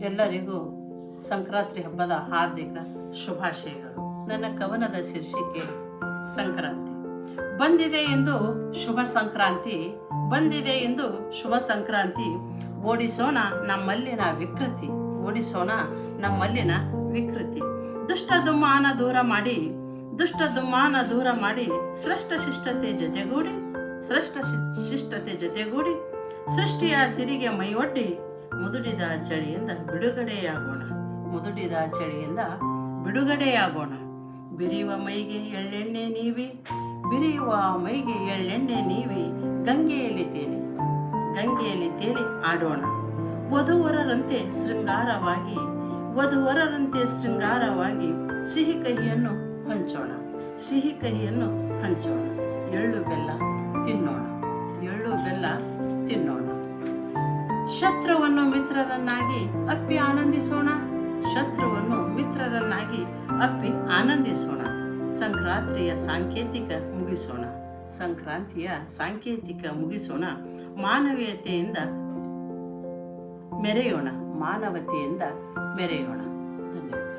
ಎಲ್ಲರಿಗೂ ಸಂಕ್ರಾಂತಿ ಹಬ್ಬದ ಹಾರ್ದಿಕ ಶುಭಾಶಯಗಳು. ನನ್ನ ಕವನದ ಶೀರ್ಷಿಕೆ, ಸಂಕ್ರಾಂತಿ. ಬಂದಿದೆ ಎಂದು ಶುಭ ಸಂಕ್ರಾಂತಿ, ಬಂದಿದೆ ಎಂದು ಶುಭ ಸಂಕ್ರಾಂತಿ. ಓಡಿಸೋಣ ನಮ್ಮಲ್ಲಿನ ವಿಕೃತಿ, ಓಡಿಸೋಣ ನಮ್ಮಲ್ಲಿನ ವಿಕೃತಿ. ದುಷ್ಟ ದುಮ್ಮಾನ ದೂರ ಮಾಡಿ, ದುಷ್ಟ ದುಮ್ಮಾನ ದೂರ ಮಾಡಿ ಶ್ರೇಷ್ಠ ಶಿಷ್ಟತೆ ಜೊತೆಗೂಡಿ ಶ್ರೇಷ್ಠ ಶಿಷ್ಟತೆ ಜೊತೆಗೂಡಿ, ಸೃಷ್ಟಿಯ ಸಿರಿಗೆ ಮೈಯೊಡ್ಡಿ ಮುದುಡಿದ ಚಳಿಯಿಂದ ಬಿಡುಗಡೆಯಾಗೋಣ. ಮುದುಡಿದ ಚಳಿಯಿಂದ ಬಿಡುಗಡೆಯಾಗೋಣ. ಬಿರಿಯುವ ಮೈಗೆ ಎಳ್ಳೆಣ್ಣೆ ನೀವಿ, ಬಿರಿಯುವ ಮೈಗೆ ಎಳ್ಳೆಣ್ಣೆ ನೀವಿ, ಗಂಗೆಯಲ್ಲಿ ತೇಲಿ ಗಂಗೆಯಲ್ಲಿ ತೇಲಿ ಆಡೋಣ. ವಧುವರರಂತೆ ಶೃಂಗಾರವಾಗಿ ವಧುವರರಂತೆ ಶೃಂಗಾರವಾಗಿ ಸಿಹಿ ಕಹಿಯನ್ನು ಹಂಚೋಣ, ಸಿಹಿ ಕಹಿಯನ್ನು ಹಂಚೋಣ. ಎಳ್ಳು ಬೆಲ್ಲ ತಿನ್ನೋಣ, ಎಳ್ಳು ಬೆಲ್ಲ ತಿನ್ನೋಣ. ಶತ್ರುವನ್ನು ಮಿತ್ರರನ್ನಾಗಿ ಅಪ್ಪಿ ಆನಂದಿಸೋಣ. ಶತ್ರುವನ್ನು ಮಿತ್ರರನ್ನಾಗಿ ಅಪ್ಪಿ ಆನಂದಿಸೋಣ. ಸಂಕ್ರಾಂತಿಯ ಸಾಂಕೇತಿಕ ಮುಗಿಸೋಣ. ಸಂಕ್ರಾಂತಿಯ ಸಾಂಕೇತಿಕ ಮುಗಿಸೋಣ. ಮಾನವೀಯತೆಯಿಂದ ಮೆರೆಯೋಣ. ಮಾನವತೆಯಿಂದ ಮೆರೆಯೋಣ. ಧನ್ಯವಾದ.